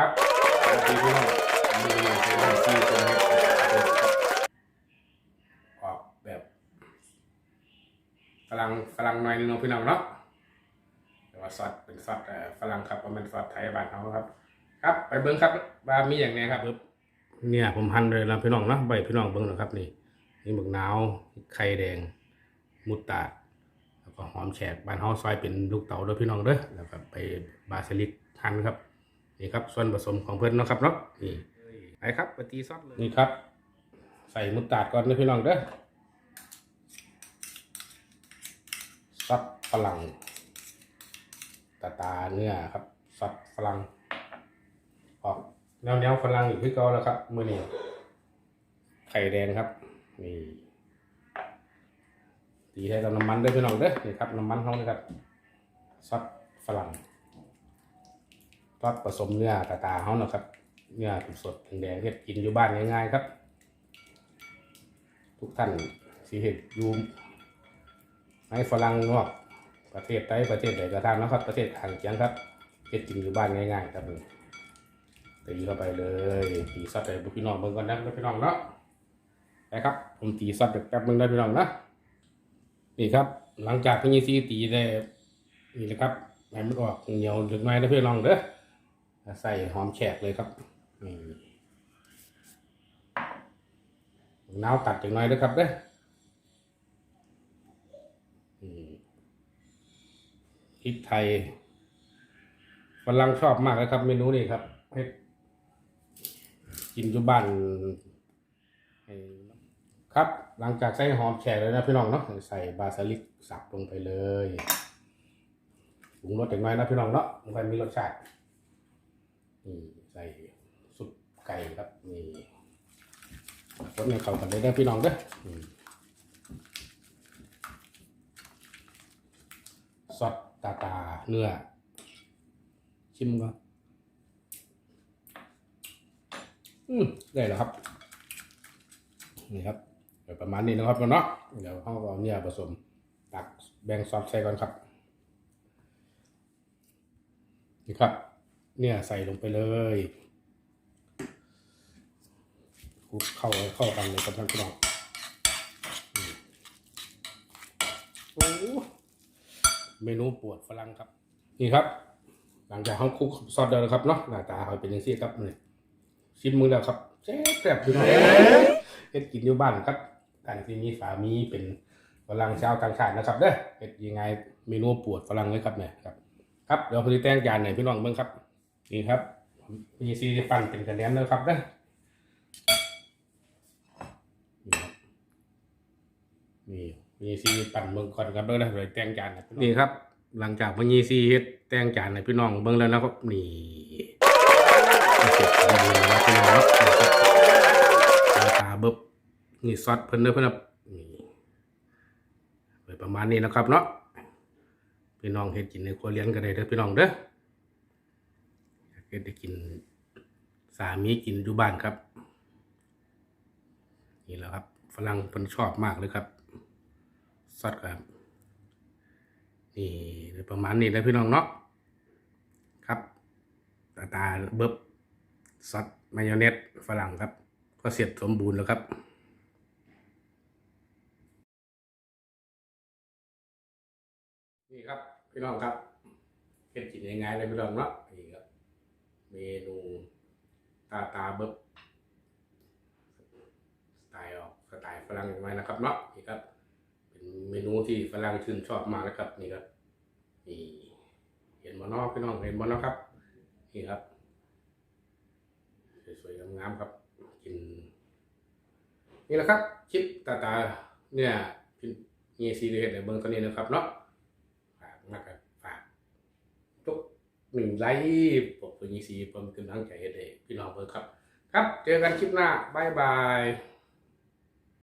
ครับสวัสดีพี่น้องมีอยู่ในวันที่ตรงนี้ออกแบบฝรั่งฝรั่งหน่อยนึงเนาะพี่น้องเนาะแต่ว่าซอสเป็นซอสเอ่อฝรั่งครับว่ามันซอสไทยบ้านเขาครับ ครับ ไปเบิ้งครับว่ามีอย่างไรครับปึ๊บเนี่ยผมหั่นเลยนะพี่น้องเนาะใบพี่น้องเบิ้งหนะครับนี่นี่หมึกนาวไข่แดง มุตตาดแล้วก็หอมแฉกบ้านเฮาซอยเป็นลูกเต๋าเด้อพี่น้องเด้อแล้วก็ไปบาซิลิกหั่นครับ นี่ครับส่วนผสมของเพื่อนนะครับเนาะนี่ไปครับปตีซอสเลยนี่ครับ ใส่มุตตาดก่อนนะพี่น้องเด้อซอสฝรั่งตาตาเนื้อครับซอสฝรั่งออกแนวแนวๆฝรั่งอีกคือเก่าแล้วครับมื้อนี้ไข่แดงครับนี่ตีให้กับน้ำมันด้วยพี่น้องเด้อนี่ครับน้ำมันเขานะครับซอสฝรั่ง ทอดผสมเนื้อตาตาเขานะครับ เนื้อสดแดงๆเฮ็ดกินอยู่บ้านง่ายๆครับ ทุกท่านสิเฮ็ดยู่ในฝรั่งนอกประเทศใดประเทศใดก็ตามนะครับ ประเทศทางเคียงครับเฮ็ดกินอยู่บ้านง่ายๆครับตีเข้าไปเลยตีซอสให้พี่น้องเบิ่งก่อนนะพี่น้องเนาะไปครับผมตีซอสแป๊บนึงได้พี่น้องนะนี่ครับ หลังจากที่ยี่ซีตีได้นี่นะครับให้มันออกเหนียวเล็กน้อยนะพี่น้องเด้อ ใส่หอมแขกเลยครับนี่มะนาวตัดจังหน่อยนะครับเด้ออืมพริกไทยฝรั่งชอบมากเลยครับ เมนูนี้ครับให้กินอยู่บ้านครับ หลังจากใส่หอมแขกเลยนะพี่น้องเนาะใส่บาสลิกสับลงไปเลยปรุงรสจังหน่อยนะพี่น้องเนาะมันมีรสชาติ นี่ใส่ซุปไก่ครับนี่รสในเข้ากันเลยได้อพี่น้องเด้ออืมซอสตาตาเนื้อ ชิมก่อนอืมได้แล้วครับ นี่ครับ เดี๋ยวประมาณนี้นะครับเนาะเดี๋ยวเขาเอาเนี่ยผสม ตักแบ่งซอสใส่ก่อนครับ นี่ครับ เนี่ยใส่ลงไปเลยคลุกเข้าเข้ากันเลยครับท่านผู้ชมโอ้เมนูปวดฝรั่งครับ นี่ครับ หลังจากเขาคลุกซอสเดิมนครับเนาะหน้าตาเขาเป็นย่างนี้ครับนี่ชิมมือแล้วครับแซ่บแซ่บพี่น้องเฮ็ดกินอยู่บ้านครับการที่มีสามีเป็นฝรั่งชาวต่างชาตินะครับเด้อเฮ็ดยังไงเมนูปวดฝรั่งเลยครับเนี่ยครับครับเดี๋ยวพอดีแต่งจานหน่อยพี่น้องเบิ่งครับ นี่ครับ มีซีปั่นเป็นคะแนนเลยครับเด้อนี่ครับนี่มีซีปั่นเบิ่งก่อนครับเบิ่งนะเลยแต่งจานนี่ครับ หลังจากมีซีเฮ็ดแต่งจานให้พี่น้องเบิ่งแล้วนะครับนี่นะพี่น้องเนาครับหน้าตาเบิบนี่ซอสเพิ่นเด้อเพิ่นครับนี่ปประมาณนี้นะครับเนาะพี่น้องเฮ็ดกินในครัวเรือนก็ได้เด้อพี่น้องเด้อ ฮ็ดได้กิน สามีกินอยู่บ้านครับ นี่แหละครับฝรั่งเพิ่นชอบมากเลยครับซอสครับ นี่ประมาณนี้แล้วพี่น้องเนาะครับตาตาเบิบซอสมายองเนสฝรั่งครับ ก็เสร็จสมบูรณ์แล้วครับนี่ครับ พี่น้องครับเฮ็ดกินยังไงเลยพี่น้องเนาะ เมนูตาตาเบิบสไตล์ออกสไตล์ฝรั่งยังไงนะครับเนาะนี่ครับ เป็นเมนูที่ฝรั่งชื่นชอบมากนะครับนี่ครับนี่เห็นบ่เนาะพี่น้องเห็นบ่เนาะครับ นี่ครับ สวยๆงามๆครับกินนี่แหละครับคลิปตาตาเนี่ยเงี้ยซีเรียสในเบื้องต้นนี้นะครับเนาะฝากมากครับฝากทุก หนึ่งไลค์ปกเป็นยี่สีผมกำลังใจให้เด็กพี่น้องเบอร์ครับ ครับ เจอกันคลิปหน้าบายบาย